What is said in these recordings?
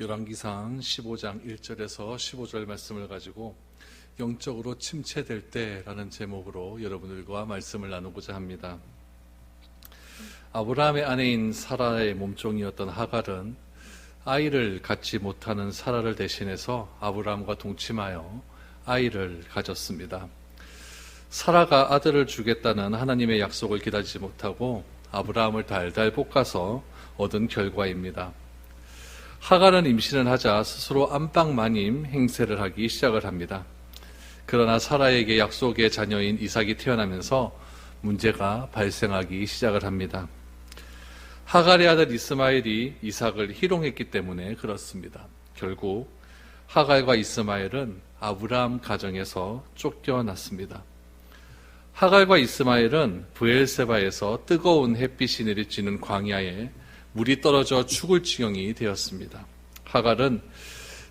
열왕기상 15장 1절에서 15절 말씀을 가지고 영적으로 침체될 때라는 제목으로 여러분들과 말씀을 나누고자 합니다. 아브라함의 아내인 사라의 몸종이었던 하갈은 아이를 갖지 못하는 사라를 대신해서 아브라함과 동침하여 아이를 가졌습니다. 사라가 아들을 주겠다는 하나님의 약속을 기다리지 못하고 아브라함을 달달 볶아서 얻은 결과입니다. 하갈은 임신을 하자 스스로 안방 마님 행세를 하기 시작을 합니다. 그러나 사라에게 약속의 자녀인 이삭이 태어나면서 문제가 발생하기 시작을 합니다. 하갈의 아들 이스마엘이 이삭을 희롱했기 때문에 그렇습니다. 결국 하갈과 이스마엘은 아브라함 가정에서 쫓겨났습니다. 하갈과 이스마엘은 브엘세바에서 뜨거운 햇빛이 내리쬐는 광야에 물이 떨어져 죽을 지경이 되었습니다. 하갈은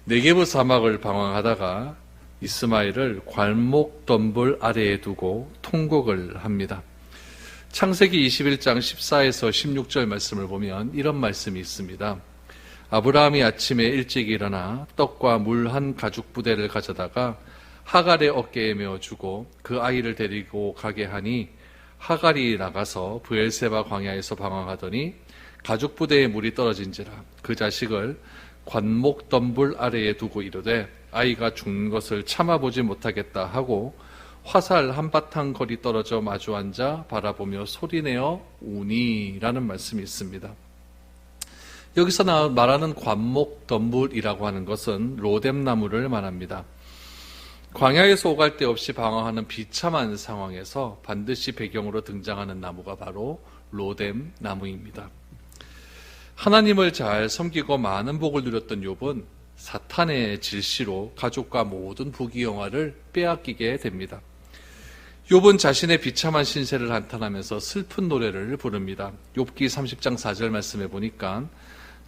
네게브 사막을 방황하다가 이스마엘을 괄목 덤불 아래에 두고 통곡을 합니다. 창세기 21장 14에서 16절 말씀을 보면 이런 말씀이 있습니다. 아브라함이 아침에 일찍 일어나 떡과 물 한 가죽 부대를 가져다가 하갈의 어깨에 메어 주고 그 아이를 데리고 가게 하니 하갈이 나가서 브엘세바 광야에서 방황하더니 가죽 부대에 물이 떨어진지라 그 자식을 관목 덤불 아래에 두고 이르되 아이가 죽는 것을 참아보지 못하겠다 하고 화살 한바탕 거리 떨어져 마주 앉아 바라보며 소리내어 우니라는 말씀이 있습니다. 여기서 나- 말하는 관목 덤불이라고 하는 것은 로뎀나무를 말합니다. 광야에서 오갈 데 없이 방황하는 비참한 상황에서 반드시 배경으로 등장하는 나무가 바로 로뎀 나무입니다. 하나님을 잘 섬기고 많은 복을 누렸던 욥은 사탄의 질시로 가족과 모든 부귀영화를 빼앗기게 됩니다. 욥은 자신의 비참한 신세를 한탄하면서 슬픈 노래를 부릅니다. 욥기 30장 4절 말씀해 보니까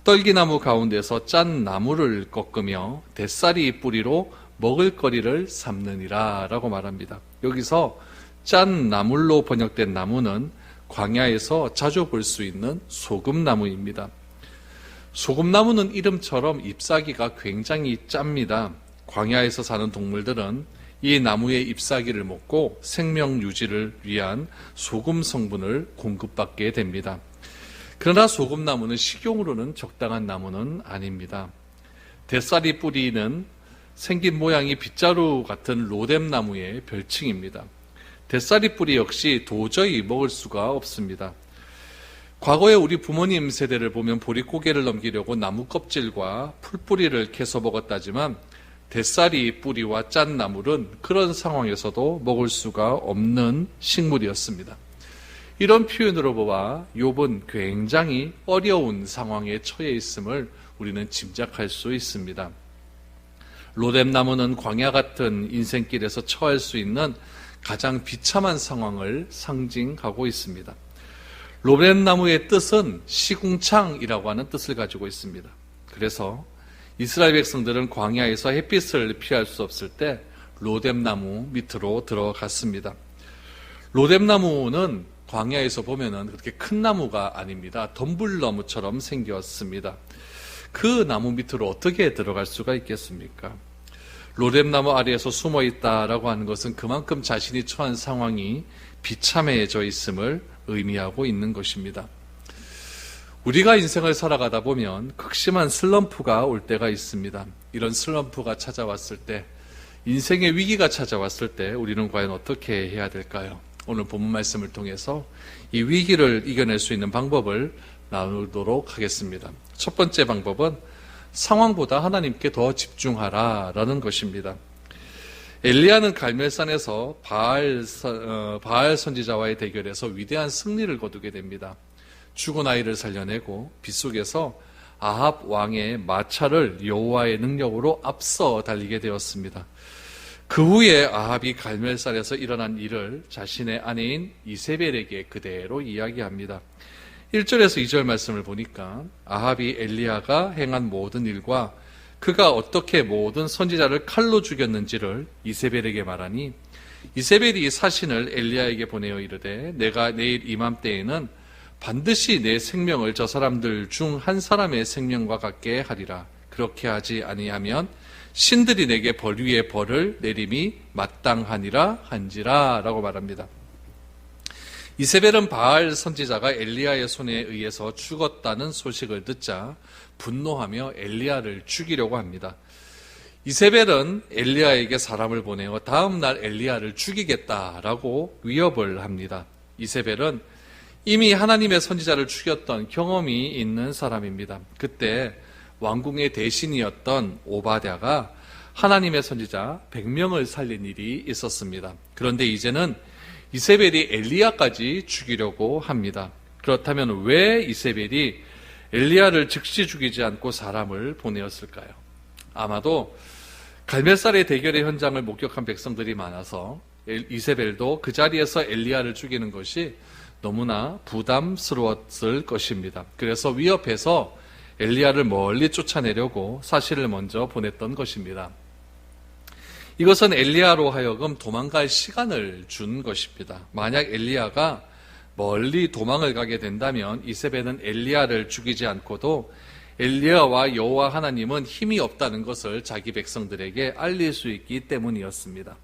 떨기나무 가운데서 짠 나무를 꺾으며 대쌀이 뿌리로 먹을거리를 삼느니라 라고 말합니다. 여기서 짠 나물로 번역된 나무는 광야에서 자주 볼 수 있는 소금나무입니다. 소금나무는 이름처럼 잎사귀가 굉장히 짭니다. 광야에서 사는 동물들은 이 나무의 잎사귀를 먹고 생명 유지를 위한 소금 성분을 공급받게 됩니다. 그러나 소금나무는 식용으로는 적당한 나무는 아닙니다. 대쌀이 뿌리는 생긴 모양이 빗자루 같은 로뎀나무의 별칭입니다. 대쌀이 뿌리 역시 도저히 먹을 수가 없습니다. 과거에 우리 부모님 세대를 보면 보릿고개를 넘기려고 나무 껍질과 풀뿌리를 캐서 먹었다지만 대쌀이 뿌리와 짠 나물은 그런 상황에서도 먹을 수가 없는 식물이었습니다. 이런 표현으로 보아 욥은 굉장히 어려운 상황에 처해 있음을 우리는 짐작할 수 있습니다. 로뎀나무는 광야 같은 인생길에서 처할 수 있는 가장 비참한 상황을 상징하고 있습니다. 로뎀나무의 뜻은 시궁창이라고 하는 뜻을 가지고 있습니다. 그래서 이스라엘 백성들은 광야에서 햇빛을 피할 수 없을 때 로뎀나무 밑으로 들어갔습니다. 로뎀나무는 광야에서 보면은 그렇게 큰 나무가 아닙니다. 덤불나무처럼 생겼습니다. 그 나무 밑으로 어떻게 들어갈 수가 있겠습니까? 로뎀나무 아래에서 숨어 있다라고 하는 것은 그만큼 자신이 처한 상황이 비참해져 있음을 의미하고 있는 것입니다. 우리가 인생을 살아가다 보면 극심한 슬럼프가 올 때가 있습니다. 이런 슬럼프가 찾아왔을 때, 인생의 위기가 찾아왔을 때 우리는 과연 어떻게 해야 될까요? 오늘 본문 말씀을 통해서 이 위기를 이겨낼 수 있는 방법을 나누도록 하겠습니다. 첫 번째 방법은 상황보다 하나님께 더 집중하라라는 것입니다. 엘리야는 갈멜산에서 바알, 선- 어, 바알 선지자와의 대결에서 위대한 승리를 거두게 됩니다. 죽은 아이를 살려내고 빗속에서 아합 왕의 마차를 여호와의 능력으로 앞서 달리게 되었습니다. 그 후에 아합이 갈멜산에서 일어난 일을 자신의 아내인 이세벨에게 그대로 이야기합니다. 1절에서 2절 말씀을 보니까 아합이 엘리야가 행한 모든 일과 그가 어떻게 모든 선지자를 칼로 죽였는지를 이세벨에게 말하니 이세벨이 이 사신을 엘리야에게 보내어 이르되 내가 내일 이맘때에는 반드시 내 생명을 저 사람들 중 한 사람의 생명과 같게 하리라. 그렇게 하지 아니하면 신들이 내게 벌 위에 벌을 내림이 마땅하니라 한지라라고 말합니다. 이세벨은 바알 선지자가 엘리야의 손에 의해서 죽었다는 소식을 듣자 분노하며 엘리야를 죽이려고 합니다. 이세벨은 엘리야에게 사람을 보내어 다음 날 엘리야를 죽이겠다라고 위협을 합니다. 이세벨은 이미 하나님의 선지자를 죽였던 경험이 있는 사람입니다. 그때 왕궁의 대신이었던 오바댜가 하나님의 선지자 100명을 살린 일이 있었습니다. 그런데 이제는 이세벨이 엘리야까지 죽이려고 합니다. 그렇다면 왜 이세벨이 엘리야를 즉시 죽이지 않고 사람을 보내었을까요? 아마도 갈멜살의 대결의 현장을 목격한 백성들이 많아서 엘- 이세벨도 그 자리에서 엘리야를 죽이는 것이 너무나 부담스러웠을 것입니다. 그래서 위협해서 엘리야를 멀리 쫓아내려고 사실을 먼저 보냈던 것입니다. 이것은 엘리야로 하여금 도망갈 시간을 준 것입니다. 만약 엘리야가 멀리 도망을 가게 된다면 이세벨은 엘리야를 죽이지 않고도 엘리야와 여호와 하나님은 힘이 없다는 것을 자기 백성들에게 알릴 수 있기 때문이었습니다.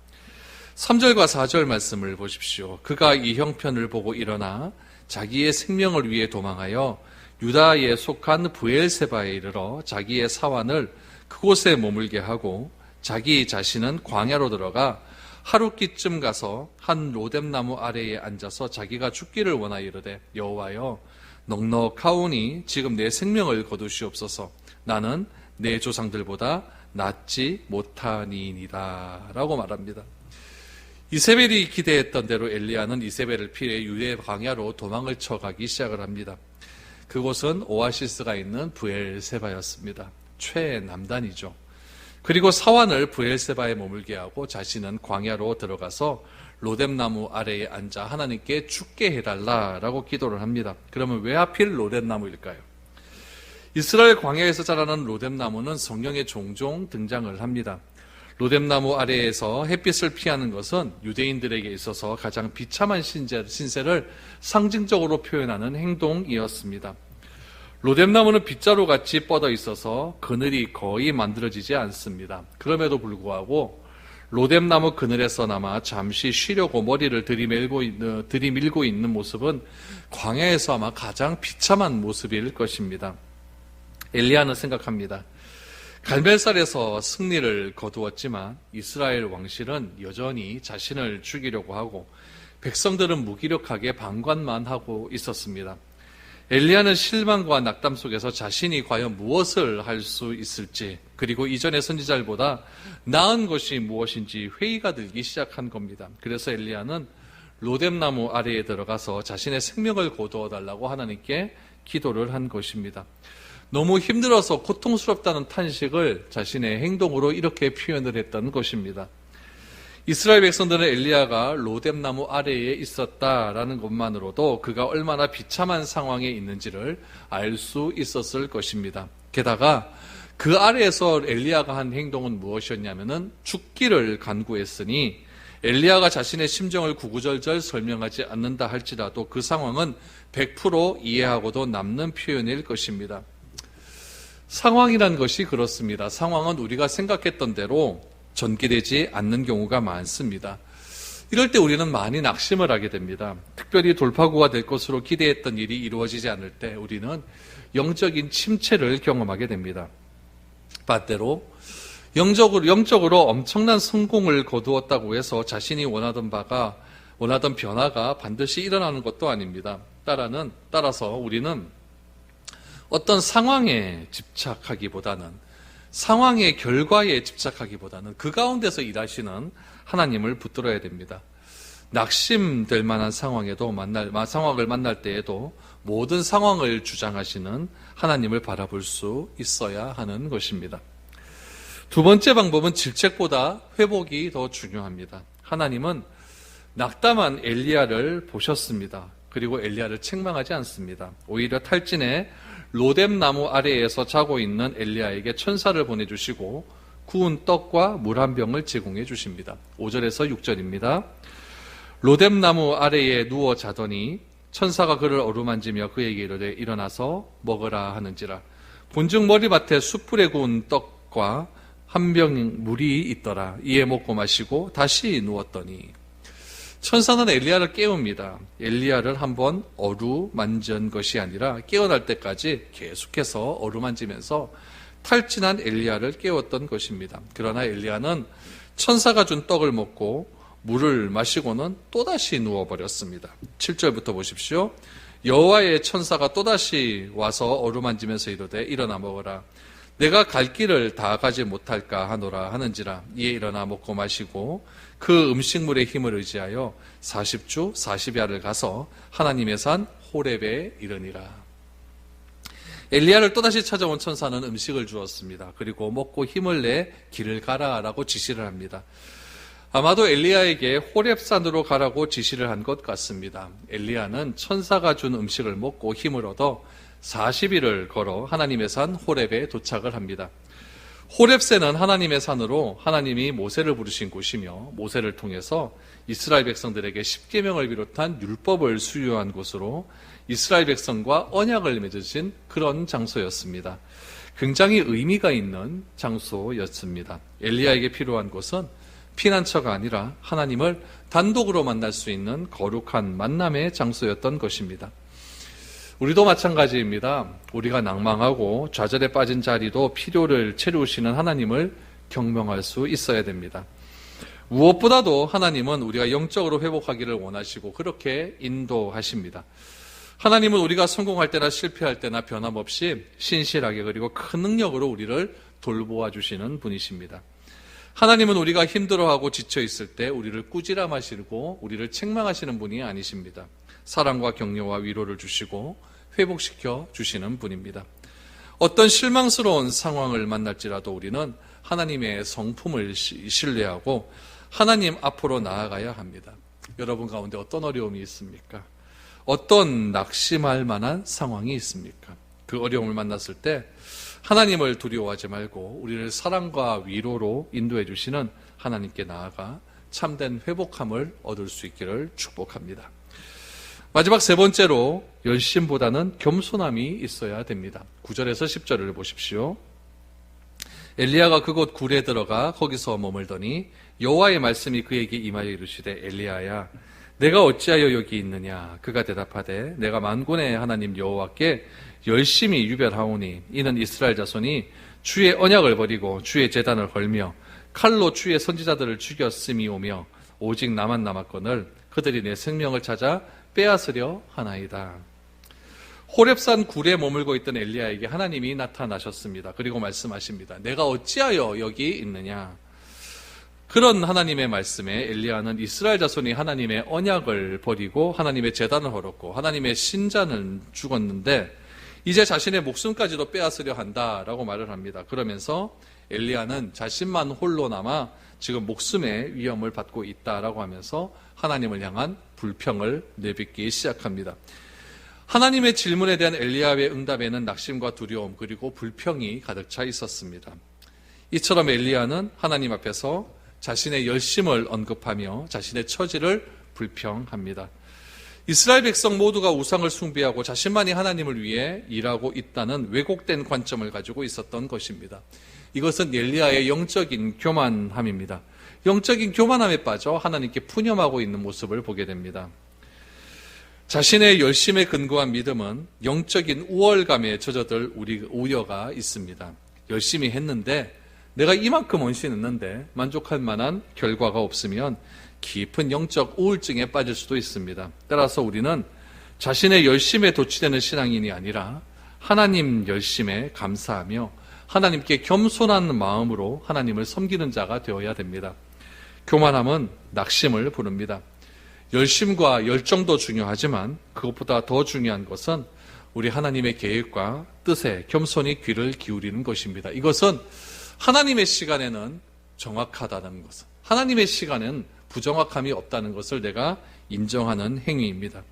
3절과 4절 말씀을 보십시오. 그가 이 형편을 보고 일어나 자기의 생명을 위해 도망하여 유다에 속한 부엘세바에 이르러 자기의 사환을 그곳에 머물게 하고 자기 자신은 광야로 들어가 하루끼쯤 가서 한 로뎀나무 아래에 앉아서 자기가 죽기를 원하여 이르되 여호와여 넉넉하오니 지금 내 생명을 거두시옵소서 나는 내 조상들보다 낫지 못하니이다 라고 말합니다. 이세벨이 기대했던 대로 엘리야는 이세벨을 피해 유대 광야로 도망을 쳐가기 시작을 합니다. 그곳은 오아시스가 있는 부엘세바였습니다. 최남단이죠. 그리고 사환을 부엘세바에 머물게 하고 자신은 광야로 들어가서 로뎀나무 아래에 앉아 하나님께 죽게 해달라라고 기도를 합니다. 그러면 왜 하필 로뎀나무일까요? 이스라엘 광야에서 자라는 로뎀나무는 성경에 종종 등장을 합니다. 로뎀나무 아래에서 햇빛을 피하는 것은 유대인들에게 있어서 가장 비참한 신세, 신세를 상징적으로 표현하는 행동이었습니다. 로뎀나무는 빗자루 같이 뻗어 있어서 그늘이 거의 만들어지지 않습니다. 그럼에도 불구하고 로뎀나무 그늘에서나마 잠시 쉬려고 머리를 들이밀고 있는, 들이밀고 있는 모습은 광야에서 아마 가장 비참한 모습일 것입니다. 엘리야는 생각합니다. 갈멜살에서 승리를 거두었지만 이스라엘 왕실은 여전히 자신을 죽이려고 하고 백성들은 무기력하게 방관만 하고 있었습니다. 엘리야는 실망과 낙담 속에서 자신이 과연 무엇을 할 수 있을지 그리고 이전의 선지자들보다 나은 것이 무엇인지 회의가 들기 시작한 겁니다. 그래서 엘리야는 로뎀나무 아래에 들어가서 자신의 생명을 거두어 달라고 하나님께 기도를 한 것입니다. 너무 힘들어서 고통스럽다는 탄식을 자신의 행동으로 이렇게 표현을 했던 것입니다. 이스라엘 백성들은 엘리야가 로뎀나무 아래에 있었다라는 것만으로도 그가 얼마나 비참한 상황에 있는지를 알 수 있었을 것입니다. 게다가 그 아래에서 엘리야가 한 행동은 무엇이었냐면은 죽기를 간구했으니 엘리야가 자신의 심정을 구구절절 설명하지 않는다 할지라도 그 상황은 100% 이해하고도 남는 표현일 것입니다. 상황이란 것이 그렇습니다. 상황은 우리가 생각했던 대로 전개되지 않는 경우가 많습니다. 이럴 때 우리는 많이 낙심을 하게 됩니다. 특별히 돌파구가 될 것으로 기대했던 일이 이루어지지 않을 때 우리는 영적인 침체를 경험하게 됩니다. 반대로 영적으로, 영적으로 엄청난 성공을 거두었다고 해서 자신이 원하던 바가 원하던 변화가 반드시 일어나는 것도 아닙니다. 따라는 따라서 우리는 어떤 상황에 집착하기보다는 상황의 결과에 집착하기보다는 그 가운데서 일하시는 하나님을 붙들어야 됩니다. 낙심될 만한 상황에도 만날 상황을 만날 때에도 모든 상황을 주장하시는 하나님을 바라볼 수 있어야 하는 것입니다. 두 번째 방법은 질책보다 회복이 더 중요합니다. 하나님은 낙담한 엘리야를 보셨습니다. 그리고 엘리야를 책망하지 않습니다. 오히려 탈진에 로뎀 나무 아래에서 자고 있는 엘리야에게 천사를 보내주시고 구운 떡과 물 한 병을 제공해 주십니다. 5절에서 6절입니다. 로뎀 나무 아래에 누워 자더니 천사가 그를 어루만지며 그에게 이르되 일어나서 먹으라 하는지라 본즉 머리밭에 숯불에 구운 떡과 한 병 물이 있더라 이에 먹고 마시고 다시 누웠더니 천사는 엘리야를 깨웁니다. 엘리야를 한번 어루만진 것이 아니라 깨어날 때까지 계속해서 어루만지면서 탈진한 엘리야를 깨웠던 것입니다. 그러나 엘리야는 천사가 준 떡을 먹고 물을 마시고는 또다시 누워버렸습니다. 7절부터 보십시오. 여호와의 천사가 또다시 와서 어루만지면서 이르되 일어나 먹어라. 내가 갈 길을 다 가지 못할까 하노라 하는지라 이에 일어나 먹고 마시고 그 음식물의 힘을 의지하여 40주 40야를 가서 하나님의 산 호렙에 이르니라. 엘리야를 또다시 찾아온 천사는 음식을 주었습니다. 그리고 먹고 힘을 내 길을 가라라고 지시를 합니다. 아마도 엘리야에게 호렙산으로 가라고 지시를 한 것 같습니다. 엘리야는 천사가 준 음식을 먹고 힘을 얻어 40일을 걸어 하나님의 산 호렙에 도착을 합니다. 호렙산은 하나님의 산으로 하나님이 모세를 부르신 곳이며 모세를 통해서 이스라엘 백성들에게 십계명을 비롯한 율법을 수유한 곳으로 이스라엘 백성과 언약을 맺으신 그런 장소였습니다. 굉장히 의미가 있는 장소였습니다. 엘리야에게 필요한 것은 피난처가 아니라 하나님을 단독으로 만날 수 있는 거룩한 만남의 장소였던 것입니다. 우리도 마찬가지입니다. 우리가 낭망하고 좌절에 빠진 자리도 필요를 채우시는 하나님을 경명할 수 있어야 됩니다. 무엇보다도 하나님은 우리가 영적으로 회복하기를 원하시고 그렇게 인도하십니다. 하나님은 우리가 성공할 때나 실패할 때나 변함없이 신실하게 그리고 큰 능력으로 우리를 돌보아 주시는 분이십니다. 하나님은 우리가 힘들어하고 지쳐 있을 때 우리를 꾸지람하시고 우리를 책망하시는 분이 아니십니다. 사랑과 격려와 위로를 주시고 회복시켜 주시는 분입니다. 어떤 실망스러운 상황을 만날지라도 우리는 하나님의 성품을 신뢰하고 하나님 앞으로 나아가야 합니다. 여러분 가운데 어떤 어려움이 있습니까? 어떤 낙심할 만한 상황이 있습니까? 그 어려움을 만났을 때 하나님을 두려워하지 말고 우리를 사랑과 위로로 인도해 주시는 하나님께 나아가 참된 회복함을 얻을 수 있기를 축복합니다. 마지막 세 번째로 열심보다는 겸손함이 있어야 됩니다. 9절에서 10절을 보십시오. 엘리야가 그곳 굴에 들어가 거기서 머물더니 여호와의 말씀이 그에게 임하여 이르시되 엘리야야 내가 어찌하여 여기 있느냐 그가 대답하되 내가 만군의 하나님 여호와께 열심히 유별하오니 이는 이스라엘 자손이 주의 언약을 버리고 주의 재단을 걸며 칼로 주의 선지자들을 죽였음이 오며 오직 나만 남았거늘 그들이 내 생명을 찾아 빼앗으려 하나이다. 호렙산 굴에 머물고 있던 엘리야에게 하나님이 나타나셨습니다. 그리고 말씀하십니다. 내가 어찌하여 여기 있느냐? 그런 하나님의 말씀에 엘리야는 이스라엘 자손이 하나님의 언약을 버리고 하나님의 재단을 헐었고 하나님의 신자는 죽었는데 이제 자신의 목숨까지도 빼앗으려 한다라고 말을 합니다. 그러면서 엘리야는 자신만 홀로 남아 지금 목숨의 위험을 받고 있다라고 하면서 하나님을 향한 불평을 내뱉기 시작합니다. 하나님의 질문에 대한 엘리야의 응답에는 낙심과 두려움 그리고 불평이 가득 차 있었습니다. 이처럼 엘리야는 하나님 앞에서 자신의 열심을 언급하며 자신의 처지를 불평합니다. 이스라엘 백성 모두가 우상을 숭배하고 자신만이 하나님을 위해 일하고 있다는 왜곡된 관점을 가지고 있었던 것입니다. 이것은 엘리야의 영적인 교만함입니다. 영적인 교만함에 빠져 하나님께 푸념하고 있는 모습을 보게 됩니다. 자신의 열심에 근거한 믿음은 영적인 우월감에 젖어들 우리 우려가 있습니다. 열심히 했는데 내가 이만큼 원신했는데 만족할 만한 결과가 없으면 깊은 영적 우울증에 빠질 수도 있습니다. 따라서 우리는 자신의 열심에 도취되는 신앙인이 아니라 하나님 열심에 감사하며 하나님께 겸손한 마음으로 하나님을 섬기는 자가 되어야 됩니다. 교만함은 낙심을 부릅니다. 열심과 열정도 중요하지만 그것보다 더 중요한 것은 우리 하나님의 계획과 뜻에 겸손히 귀를 기울이는 것입니다. 이것은 하나님의 시간에는 정확하다는 것, 하나님의 시간은 부정확함이 없다는 것을 내가 인정하는 행위입니다.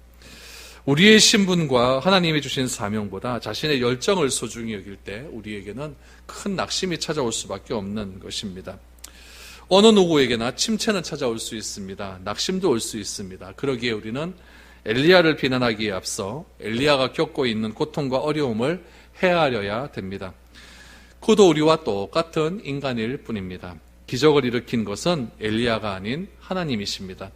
우리의 신분과 하나님이 주신 사명보다 자신의 열정을 소중히 여길 때 우리에게는 큰 낙심이 찾아올 수밖에 없는 것입니다. 어느 누구에게나 침체는 찾아올 수 있습니다. 낙심도 올 수 있습니다. 그러기에 우리는 엘리야를 비난하기에 앞서 엘리야가 겪고 있는 고통과 어려움을 헤아려야 됩니다. 그도 우리와 똑같은 인간일 뿐입니다. 기적을 일으킨 것은 엘리야가 아닌 하나님이십니다.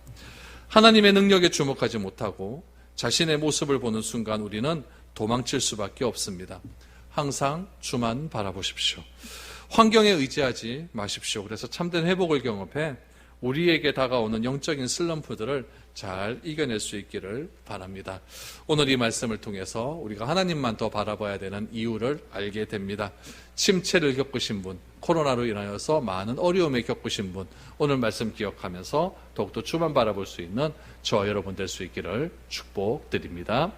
하나님의 능력에 주목하지 못하고 자신의 모습을 보는 순간 우리는 도망칠 수밖에 없습니다. 항상 주만 바라보십시오. 환경에 의지하지 마십시오. 그래서 참된 회복을 경험해 우리에게 다가오는 영적인 슬럼프들을 잘 이겨낼 수 있기를 바랍니다. 오늘 이 말씀을 통해서 우리가 하나님만 더 바라봐야 되는 이유를 알게 됩니다. 침체를 겪으신 분, 코로나로 인하여서 많은 어려움에 겪으신 분, 오늘 말씀 기억하면서 더욱더 주만 바라볼 수 있는 저와 여러분 될 수 있기를 축복드립니다.